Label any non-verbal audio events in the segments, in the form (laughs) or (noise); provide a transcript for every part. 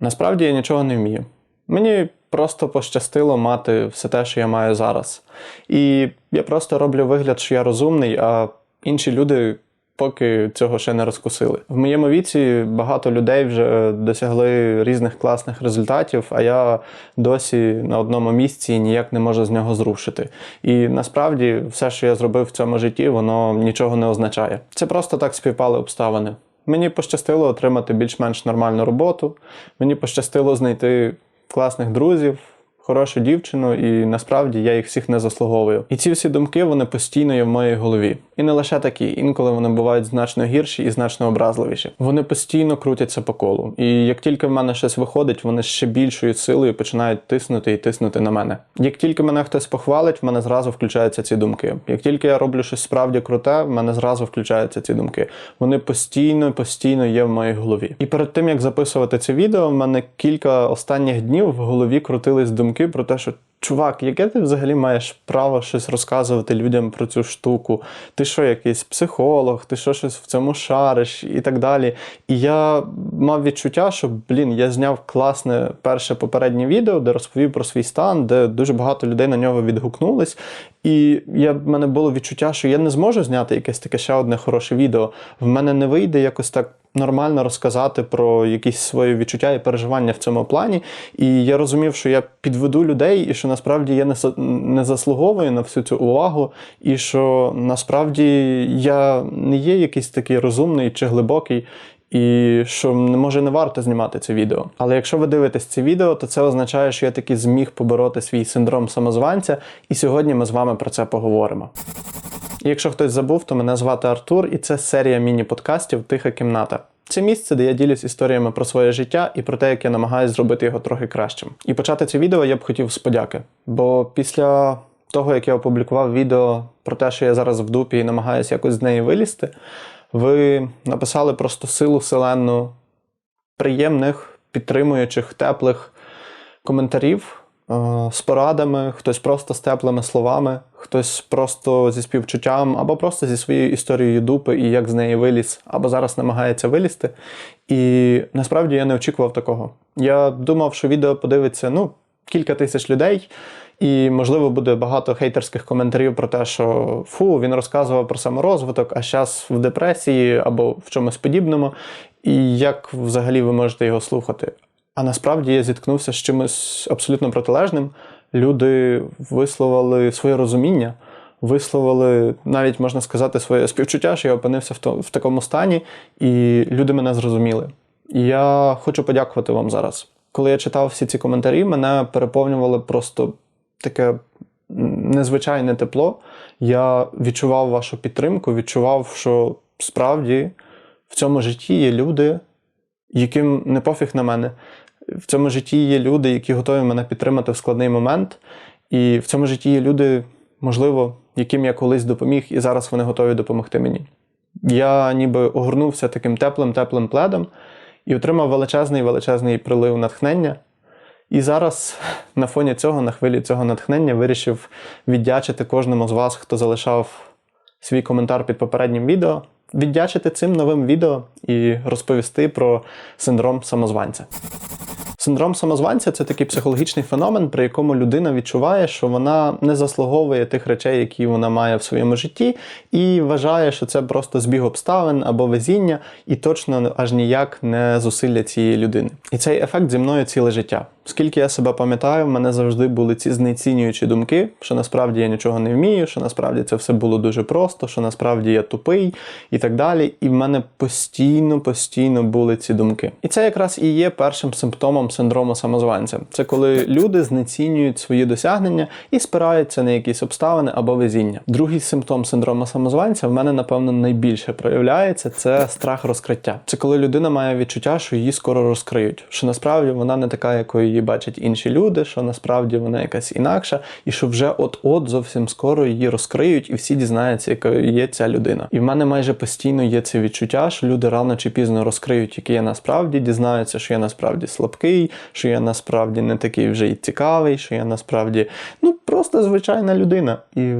Насправді я нічого не вмію. Мені просто пощастило мати все те, що я маю зараз. І я просто роблю вигляд, що я розумний, а інші люди поки цього ще не розкусили. В моєму віці багато людей вже досягли різних класних результатів, а я досі на одному місці і ніяк не можу з нього зрушити. І насправді все, що я зробив в цьому житті, воно нічого не означає. Це просто так співпали обставини. Мені пощастило отримати більш-менш нормальну роботу. Мені пощастило знайти класних друзів, хорошу дівчину, і насправді я їх всіх не заслуговую. І ці всі думки вони постійно є в моїй голові. І не лише такі, інколи вони бувають значно гірші і значно образливіші. Вони постійно крутяться по колу. І як тільки в мене щось виходить, вони ще більшою силою починають тиснути і тиснути на мене. Як тільки мене хтось похвалить, в мене зразу включаються ці думки. Як тільки я роблю щось справді круте, в мене зразу включаються ці думки. Вони постійно, постійно є в моїй голові. І перед тим як записувати це відео, в мене кілька останніх днів в голові крутились думки про те, що. Чувак, яке ти взагалі маєш право щось розказувати людям про цю штуку? Ти що, якийсь психолог, ти що щось в цьому шариш і так далі. І я мав відчуття, що блін, я зняв класне перше попереднє відео, де розповів про свій стан, де дуже багато людей на нього відгукнулись. І я, в мене було відчуття, що я не зможу зняти якесь таке ще одне хороше відео. В мене не вийде якось так нормально розказати про якісь свої відчуття і переживання в цьому плані. І я розумів, що я підведу людей, і що насправді я не, заслуговую на всю цю увагу, і що насправді я не є якийсь такий розумний чи глибокий. І що може не варто знімати це відео. Але якщо ви дивитесь це відео, то це означає, що я таки зміг побороти свій синдром самозванця, і сьогодні ми з вами про це поговоримо. Якщо хтось забув, то мене звати Артур, і це серія міні-подкастів Тиха кімната. Це місце, де я ділюсь історіями про своє життя і про те, як я намагаюся зробити його трохи кращим. І почати це відео я б хотів з подяки. Бо після того, як я опублікував відео про те, що я зараз в дупі і намагаюся якось з неї вилізти, ви написали просто силу селенну приємних, підтримуючих, теплих коментарів з порадами, хтось просто з теплими словами, хтось просто зі співчуттям, або просто зі своєю історією дупи і як з неї виліз, або зараз намагається вилізти. І насправді я не очікував такого. Я думав, що відео подивиться ну, кілька тисяч людей. І, можливо, буде багато хейтерських коментарів про те, що фу, він розказував про саморозвиток, а зараз в депресії або в чомусь подібному. І як взагалі ви можете його слухати? А насправді я зіткнувся з чимось абсолютно протилежним. Люди висловили своє розуміння, висловили навіть можна сказати своє співчуття, що я опинився в, то, в такому стані, і люди мене зрозуміли. І я хочу подякувати вам зараз. Коли я читав всі ці коментарі, мене переповнювали просто таке незвичайне тепло. Я відчував вашу підтримку, відчував, що справді в цьому житті є люди, яким не пофіг на мене. В цьому житті є люди, які готові мене підтримати в складний момент. І в цьому житті є люди, можливо, яким я колись допоміг, і зараз вони готові допомогти мені. Я ніби огорнувся таким теплим, теплим пледом і отримав величезний величезний прилив натхнення. І зараз на фоні цього, на хвилі цього натхнення, вирішив віддячити кожному з вас, хто залишав свій коментар під попереднім відео, віддячити цим новим відео і розповісти про синдром самозванця. Синдром самозванця це такий психологічний феномен, при якому людина відчуває, що вона не заслуговує тих речей, які вона має в своєму житті, і вважає, що це просто збіг обставин або везіння, і точно аж ніяк не зусилля цієї людини. І цей ефект зі мною ціле життя. Скільки я себе пам'ятаю, в мене завжди були ці знецінюючі думки, що насправді я нічого не вмію, що насправді це все було дуже просто, що насправді я тупий і так далі. І в мене постійно, постійно були ці думки. І це якраз і є першим симптомом синдрому самозванця. Це коли люди знецінюють свої досягнення і спираються на якісь обставини або везіння. Другий симптом синдрому самозванця в мене, напевно, найбільше проявляється це страх розкриття. Це коли людина має відчуття, що її скоро розкриють, що насправді вона не така, якою її бачать інші люди, що насправді вона якась інакша, і що вже от-от зовсім скоро її розкриють, і всі дізнаються, якою є ця людина. І в мене майже постійно є це відчуття, що люди рано чи пізно розкриють, який я насправді дізнаються, що я насправді слабкий, що я насправді не такий вже й цікавий, що я насправді ну просто звичайна людина. І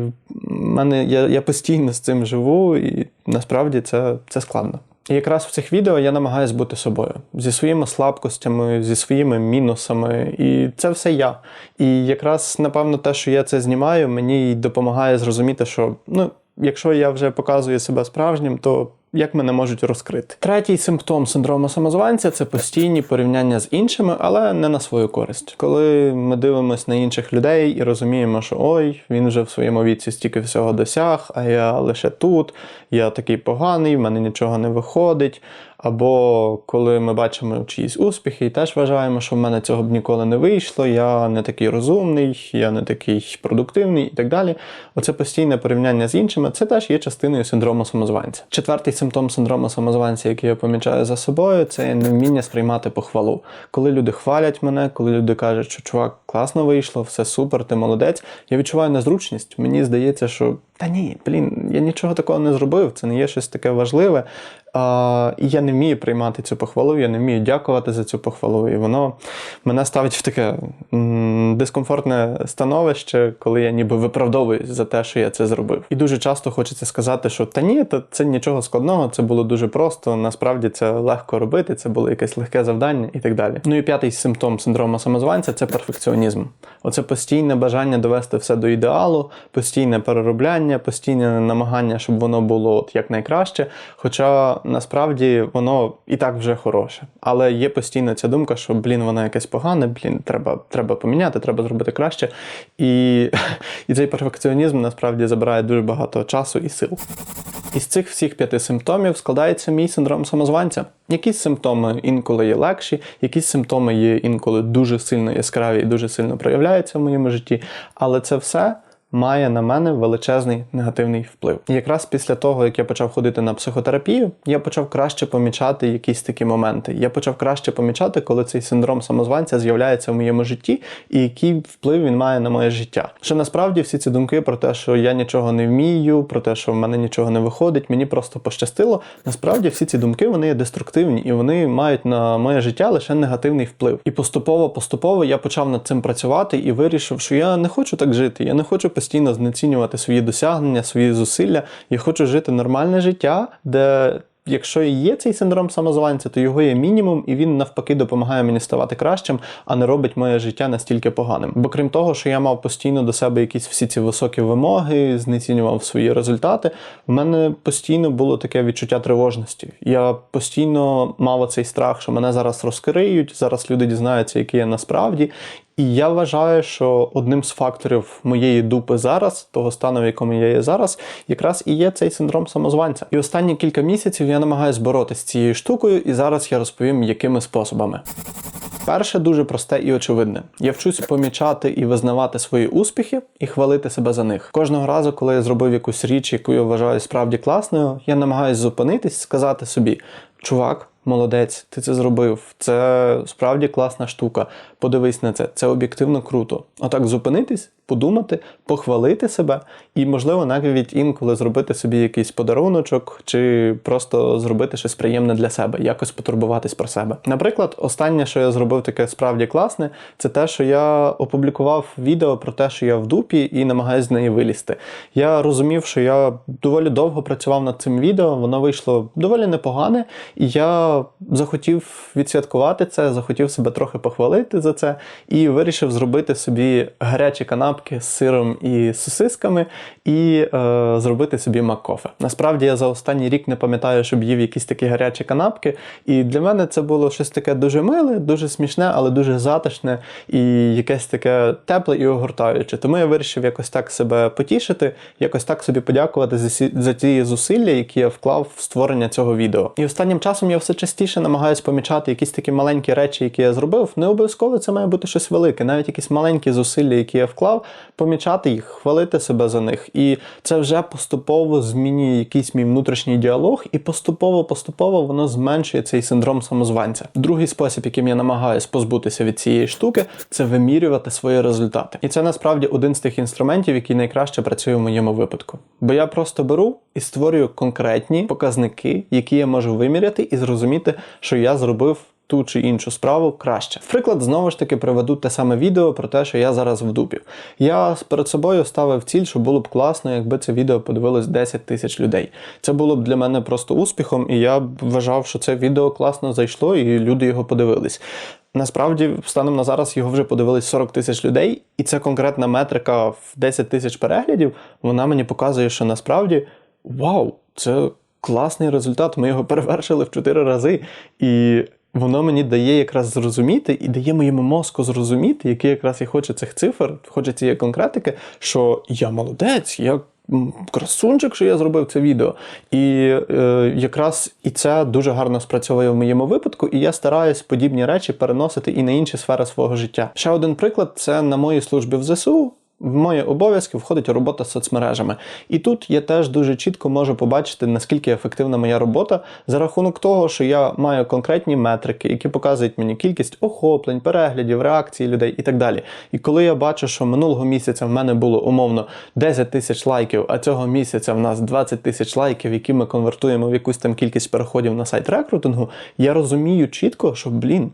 мене я, я постійно з цим живу, і насправді це, це складно. І якраз в цих відео я намагаюся бути собою зі своїми слабкостями, зі своїми мінусами, і це все я. І якраз, напевно, те, що я це знімаю, мені й допомагає зрозуміти, що ну, якщо я вже показую себе справжнім, то як мене можуть розкрити. Третій симптом синдрому самозванця це постійні порівняння з іншими, але не на свою користь. Коли ми дивимося на інших людей і розуміємо, що ой, він вже в своєму віці стільки всього досяг, а я лише тут, я такий поганий, в мене нічого не виходить. Або коли ми бачимо чиїсь успіхи і теж вважаємо, що в мене цього б ніколи не вийшло, я не такий розумний, я не такий продуктивний і так далі. Оце постійне порівняння з іншими, це теж є частиною синдрому самозванця. Четвертий симптом синдрому самозванця, який я помічаю за собою, це невміння сприймати похвалу. Коли люди хвалять мене, коли люди кажуть, що чувак, класно вийшло, все супер, ти молодець. Я відчуваю незручність. Мені здається, що та ні, блін, я нічого такого не зробив, це не є щось таке важливе. А, І я не вмію приймати цю похвалу, я не вмію дякувати за цю похвалу. І воно мене ставить в таке дискомфортне становище, коли я ніби виправдовуюсь за те, що я це зробив. І дуже часто хочеться сказати, що та ні, та це нічого складного, це було дуже просто. Насправді це легко робити, це було якесь легке завдання і так далі. Ну і п'ятий симптом синдрому самозванця це перфекціонізм. Оце постійне бажання довести все до ідеалу, постійне переробляння, постійне намагання, щоб воно було от якнайкраще. Хоча насправді воно і так вже хороше. Але є постійно ця думка, що блін, воно якесь погане, блін, треба треба поміняти, треба зробити краще. І, (laughs) і цей перфекціонізм насправді забирає дуже багато часу і сил. Із цих всіх п'яти симптомів складається мій синдром самозванця. Якісь симптоми інколи є легші, якісь симптоми є інколи дуже сильно яскраві і дуже сильно проявляється в моєму житті. Але це все має на мене величезний негативний вплив. І якраз після того, як я почав ходити на психотерапію, я почав краще помічати якісь такі моменти. Я почав краще помічати, коли цей синдром самозванця з'являється в моєму житті, і який вплив він має на моє життя. Що насправді всі ці думки про те, що я нічого не вмію, про те, що в мене нічого не виходить, мені просто пощастило. Насправді всі ці думки вони є деструктивні і вони мають на моє життя лише негативний вплив. І поступово-поступово я почав над цим працювати і вирішив, що я не хочу так жити. Я не хочу постійно знецінювати свої досягнення, свої зусилля. Я хочу жити нормальне життя, де. Якщо і є цей синдром самозванця, то його є мінімум, і він навпаки допомагає мені ставати кращим, а не робить моє життя настільки поганим. Бо крім того, що я мав постійно до себе якісь всі ці високі вимоги, знецінював свої результати, в мене постійно було таке відчуття тривожності. Я постійно мав оцей страх, що мене зараз розкриють, зараз люди дізнаються, який я насправді. І я вважаю, що одним з факторів моєї дупи зараз, того стану, в якому я є зараз, якраз і є цей синдром самозванця. І останні кілька місяців я намагаюся боротися з цією штукою, і зараз я розповім, якими способами. Перше дуже просте і очевидне. Я вчусь помічати і визнавати свої успіхи і хвалити себе за них. Кожного разу, коли я зробив якусь річ, яку я вважаю справді класною, я намагаюся зупинитись, сказати собі: чувак. Молодець, ти це зробив. Це справді класна штука. Подивись на це, це об'єктивно круто. Отак зупинитись, подумати, похвалити себе і, можливо, навіть інколи зробити собі якийсь подаруночок, чи просто зробити щось приємне для себе, якось потурбуватись про себе. Наприклад, останнє, що я зробив таке справді класне, це те, що я опублікував відео про те, що я в дупі і намагаюся з неї вилізти. Я розумів, що я доволі довго працював над цим відео, воно вийшло доволі непогане, і я захотів відсвяткувати це, захотів себе трохи похвалити за це і вирішив зробити собі гарячі канапки з сиром і сосисками, і е, зробити собі маккофе. Насправді я за останній рік не пам'ятаю, щоб їв якісь такі гарячі канапки. І для мене це було щось таке дуже миле, дуже смішне, але дуже затишне і якесь таке тепле і огортаюче. Тому я вирішив якось так себе потішити, якось так собі подякувати за, сі, за ті зусилля, які я вклав в створення цього відео. І останнім часом я все частіше намагаюся помічати якісь такі маленькі речі, які я зробив. Не обов'язково це має бути щось велике, навіть якісь маленькі зусилля, які я вклав, помічати їх, хвалити себе за них. І це вже поступово змінює якийсь мій внутрішній діалог, і поступово-поступово воно зменшує цей синдром самозванця. Другий спосіб, яким я намагаюся позбутися від цієї штуки, це вимірювати свої результати. І це насправді один з тих інструментів, який найкраще працює в моєму випадку. Бо я просто беру і створюю конкретні показники, які я можу виміряти і зрозуміти, що я зробив ту чи іншу справу краще. Приклад, знову ж таки, приведу те саме відео про те, що я зараз в дупі. Я перед собою ставив ціль, що було б класно, якби це відео подивилось 10 тисяч людей. Це було б для мене просто успіхом, і я вважав, що це відео класно зайшло, і люди його подивились. Насправді, станом на зараз його вже подивились 40 тисяч людей, і ця конкретна метрика в 10 тисяч переглядів, вона мені показує, що насправді вау, це класний результат. Ми його (laughs) перевершили в 4 рази. І воно мені дає якраз зрозуміти і дає моєму мозку зрозуміти, який якраз і хоче цих цифр, хоче цієї конкретики, що я молодець, я красунчик, що я зробив це відео. І е, якраз і це дуже гарно спрацьовує в моєму випадку, і я стараюсь подібні речі переносити і на інші сфери свого життя. Ще один приклад це на моїй службі в ЗСУ. В мої обов'язки входить робота з соцмережами. І тут я теж дуже чітко можу побачити, наскільки ефективна моя робота за рахунок того, що я маю конкретні метрики, які показують мені кількість охоплень, переглядів, реакцій людей і так далі. І коли я бачу, що минулого місяця в мене було умовно 10 тисяч лайків, а цього місяця в нас 20 тисяч лайків, які ми конвертуємо в якусь там кількість переходів на сайт рекрутингу, я розумію чітко, що блін.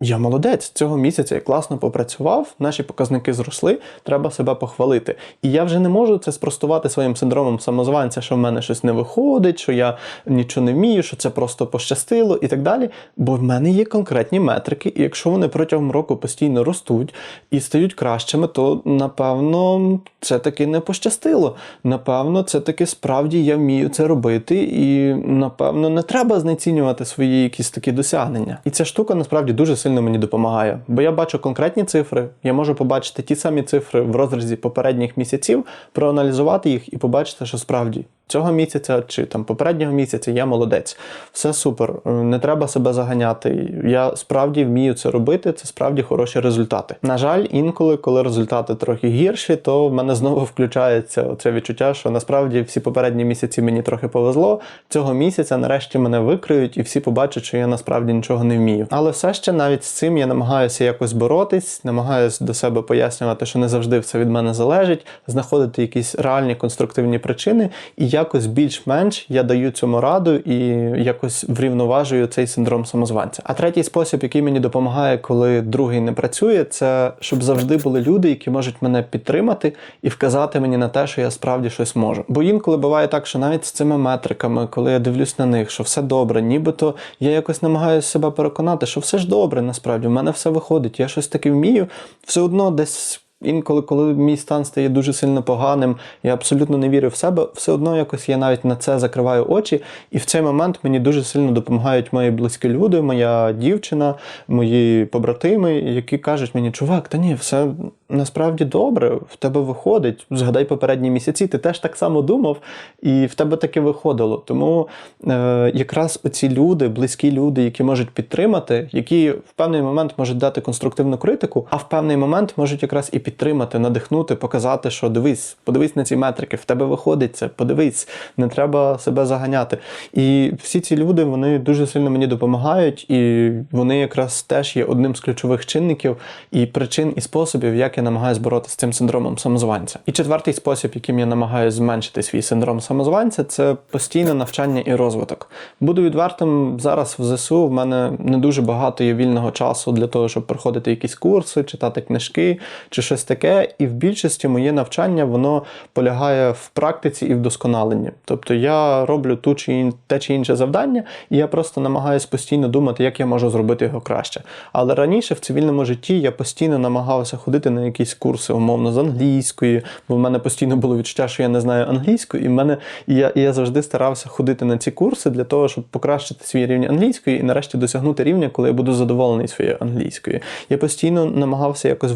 Я молодець, цього місяця я класно попрацював, наші показники зросли, треба себе похвалити. І я вже не можу це спростувати своїм синдромом самозванця, що в мене щось не виходить, що я нічого не вмію, що це просто пощастило і так далі. Бо в мене є конкретні метрики, і якщо вони протягом року постійно ростуть і стають кращими, то напевно це таки не пощастило. Напевно, це таки справді я вмію це робити, і напевно не треба знецінювати свої якісь такі досягнення. І ця штука насправді дуже сильно мені допомагає, бо я бачу конкретні цифри, я можу побачити ті самі цифри в розрізі попередніх місяців, проаналізувати їх і побачити, що справді цього місяця чи там попереднього місяця я молодець. Все супер, не треба себе заганяти. Я справді вмію це робити, це справді хороші результати. На жаль, інколи, коли результати трохи гірші, то в мене знову включається це відчуття, що насправді всі попередні місяці мені трохи повезло. Цього місяця нарешті мене викриють і всі побачать, що я насправді нічого не вмію. Але все ще навіть з цим я намагаюся якось боротись, намагаюся до себе пояснювати, що не завжди все від мене залежить, знаходити якісь реальні конструктивні причини, і якось більш-менш я даю цьому раду і якось врівноважую цей синдром самозванця. А третій спосіб, який мені допомагає, коли другий не працює, це щоб завжди були люди, які можуть мене підтримати і вказати мені на те, що я справді щось можу. Бо інколи буває так, що навіть з цими метриками, коли я дивлюсь на них, що все добре, нібито я якось намагаюся себе переконати, що все ж добре, насправді в мене все виходить, я щось таке вмію, все одно десь. Інколи, коли мій стан стає дуже сильно поганим, я абсолютно не вірю в себе, все одно якось я навіть на це закриваю очі, і в цей момент мені дуже сильно допомагають мої близькі люди, моя дівчина, мої побратими, які кажуть мені, чувак, та ні, все насправді добре, в тебе виходить. Згадай попередні місяці, ти теж так само думав, і в тебе таке виходило. Тому е, якраз оці люди, близькі люди, які можуть підтримати, які в певний момент можуть дати конструктивну критику, а в певний момент можуть якраз і підтримати, надихнути, показати, що дивись, подивись на ці метрики, в тебе виходить це, подивись, не треба себе заганяти. І всі ці люди вони дуже сильно мені допомагають, і вони якраз теж є одним з ключових чинників і причин і способів, як я намагаюся боротися з цим синдромом самозванця. І четвертий спосіб, яким я намагаюся зменшити свій синдром самозванця, це постійне навчання і розвиток. Буду відвертим зараз в ЗСУ. В мене не дуже багато є вільного часу для того, щоб проходити якісь курси, читати книжки чи щось таке. І в більшості моє навчання воно полягає в практиці і вдосконаленні. Тобто я роблю ту чи ін... те чи інше завдання, і я просто намагаюся постійно думати, як я можу зробити його краще. Але раніше в цивільному житті я постійно намагався ходити на якісь курси, умовно, з англійської, бо в мене постійно було відчуття, що я не знаю англійської, і в мене і я, і я завжди старався ходити на ці курси для того, щоб покращити свій рівень англійської і нарешті досягнути рівня, коли я буду задоволений своєю англійською. Я постійно намагався якось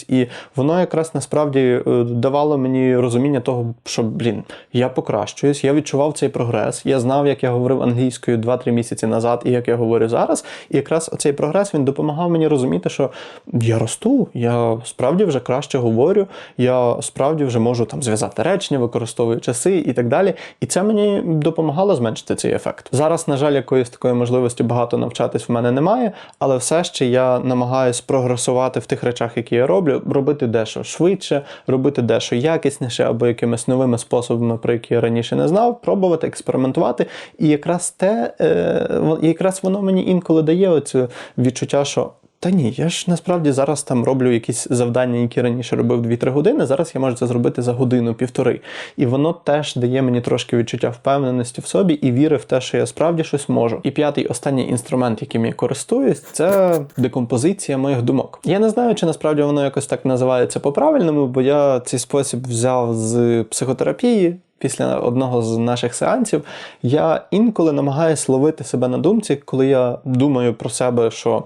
вдосконалюватись, і воно якраз насправді е, давало мені розуміння того, що блін, я покращуюсь, я відчував цей прогрес. Я знав, як я говорив англійською 2-3 місяці назад, і як я говорю зараз. І якраз оцей прогрес він допомагав мені розуміти, що я росту, я справді вже краще говорю, я справді вже можу там зв'язати речення, використовую часи і так далі. І це мені допомагало зменшити цей ефект. Зараз, на жаль, якоїсь такої можливості багато навчатись в мене немає, але все ще я намагаюсь прогресувати в тих речах, які я роблю. Робити дещо швидше, робити дещо якісніше або якимись новими способами, про які я раніше не знав, пробувати, експериментувати. І якраз те, е, якраз воно мені інколи дає оце відчуття, що. Та ні, я ж насправді зараз там роблю якісь завдання, які раніше робив 2-3 години. Зараз я можу це зробити за годину-півтори. І воно теж дає мені трошки відчуття впевненості в собі і віри в те, що я справді щось можу. І п'ятий останній інструмент, яким я користуюсь, це декомпозиція моїх думок. Я не знаю, чи насправді воно якось так називається по-правильному, бо я цей спосіб взяв з психотерапії. Після одного з наших сеансів я інколи намагаюся ловити себе на думці, коли я думаю про себе, що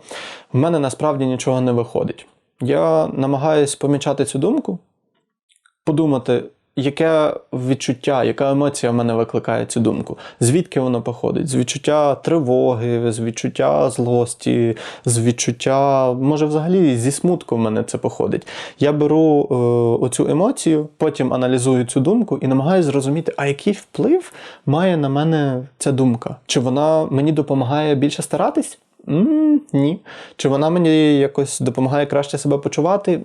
в мене насправді нічого не виходить. Я намагаюсь помічати цю думку, подумати, яке відчуття, яка емоція в мене викликає цю думку, звідки воно походить? З відчуття тривоги, з відчуття злості, з відчуття, може, взагалі зі смутку в мене це походить. Я беру е, оцю емоцію, потім аналізую цю думку і намагаюся зрозуміти, а який вплив має на мене ця думка? Чи вона мені допомагає більше старатись? м ні. Чи вона мені якось допомагає краще себе почувати?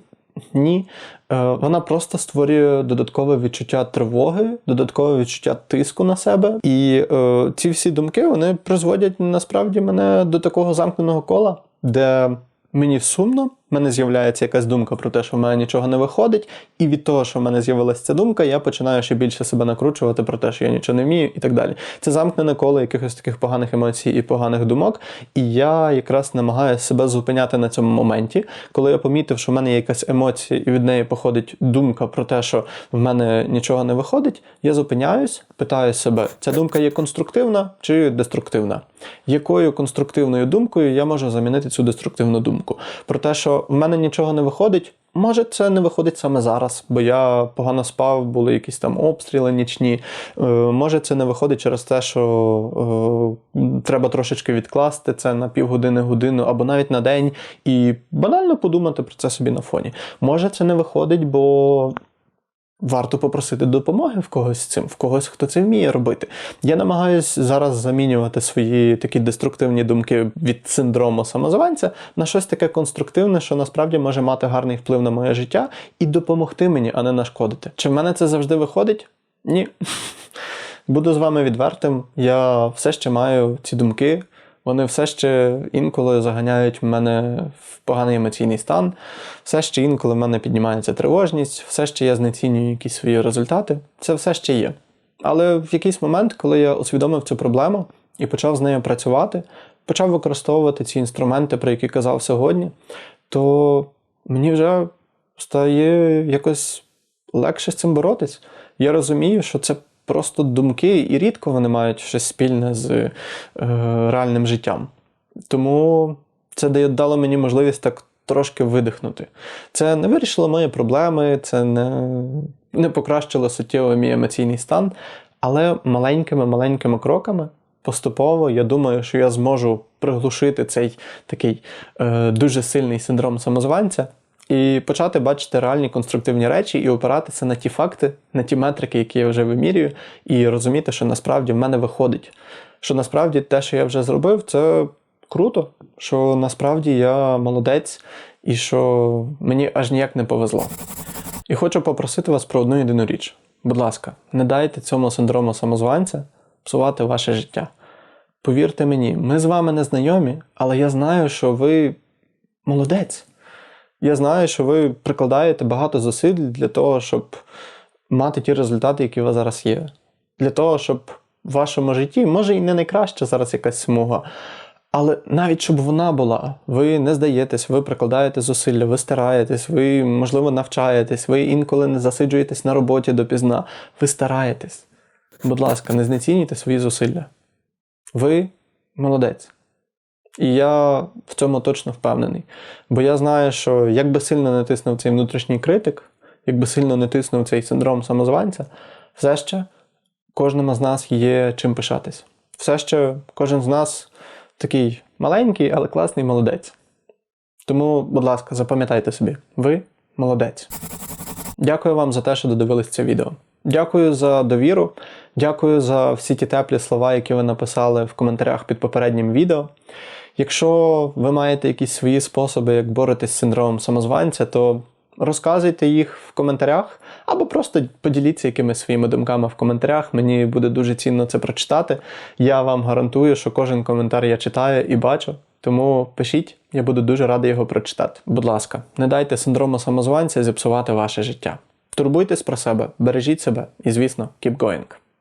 Ні. Е, Вона просто створює додаткове відчуття тривоги, додаткове відчуття тиску на себе. І е, ці всі думки вони призводять насправді мене до такого замкненого кола, де мені сумно, в мене з'являється якась думка про те, що в мене нічого не виходить, і від того, що в мене з'явилася ця думка, я починаю ще більше себе накручувати про те, що я нічого не вмію, і так далі. Це замкнене коло якихось таких поганих емоцій і поганих думок. І я якраз намагаюся себе зупиняти на цьому моменті, коли я помітив, що в мене є якась емоція, і від неї походить думка про те, що в мене нічого не виходить. Я зупиняюсь, питаю себе, ця думка є конструктивна чи деструктивна? Якою конструктивною думкою я можу замінити цю деструктивну думку? Про те, що в мене нічого не виходить. Може, це не виходить саме зараз, бо я погано спав, були якісь там обстріли нічні. Е, може, це не виходить через те, що е, треба трошечки відкласти це на півгодини, годину або навіть на день, і банально подумати про це собі на фоні. Може, це не виходить, бо Варто попросити допомоги в когось з цим, в когось, хто це вміє робити. Я намагаюся зараз замінювати свої такі деструктивні думки від синдрому самозванця на щось таке конструктивне, що насправді може мати гарний вплив на моє життя і допомогти мені, а не нашкодити. Чи в мене це завжди виходить? Ні. (laughs) Буду з вами відвертим. Я все ще маю ці думки. Вони все ще інколи заганяють мене в поганий емоційний стан, все ще інколи в мене піднімається тривожність, все ще я знецінюю якісь свої результати. Це все ще є. Але в якийсь момент, коли я усвідомив цю проблему і почав з нею працювати, почав використовувати ці інструменти, про які казав сьогодні, то мені вже стає якось легше з цим боротись. Я розумію, що це просто думки, і рідко вони мають щось спільне з е, реальним життям. Тому це дало мені можливість так трошки видихнути. Це не вирішило мої проблеми, це не, не покращило суттєво мій емоційний стан, але маленькими-маленькими кроками. Поступово я думаю, що я зможу приглушити цей такий е, дуже сильний синдром самозванця і почати бачити реальні конструктивні речі і опиратися на ті факти, на ті метрики, які я вже вимірюю, і розуміти, що насправді в мене виходить. Що насправді те, що я вже зробив, це круто, що насправді я молодець і що мені аж ніяк не повезло. І хочу попросити вас про одну єдину річ. Будь ласка, не дайте цьому синдрому самозванця псувати ваше життя. Повірте мені, ми з вами не знайомі, але я знаю, що ви молодець. Я знаю, що ви прикладаєте багато зусиль для того, щоб мати ті результати, які у вас зараз є. Для того, щоб в вашому житті, може і не найкраща зараз якась смуга, але навіть щоб вона була, ви не здаєтесь, ви прикладаєте зусилля, ви стараєтесь, ви, можливо, навчаєтесь, ви інколи не засиджуєтесь на роботі допізна. Ви стараєтесь. Будь ласка, не знецінюйте свої зусилля. Ви молодець. І я в цьому точно впевнений. Бо я знаю, що як би сильно не тиснув цей внутрішній критик, як би сильно не тиснув цей синдром самозванця, все ще кожному з нас є чим пишатись. Все ще кожен з нас такий маленький, але класний молодець. Тому, будь ласка, запам'ятайте собі, ви молодець. Дякую вам за те, що додивились це відео. Дякую за довіру. Дякую за всі ті теплі слова, які ви написали в коментарях під попереднім відео. Якщо ви маєте якісь свої способи, як боротися з синдромом самозванця, то розказуйте їх в коментарях, або просто поділіться якимись своїми думками в коментарях. Мені буде дуже цінно це прочитати. Я вам гарантую, що кожен коментар я читаю і бачу. Тому пишіть, я буду дуже радий його прочитати. Будь ласка, не дайте синдрому самозванця зіпсувати ваше життя. Турбуйтесь про себе, бережіть себе і, звісно, keep going.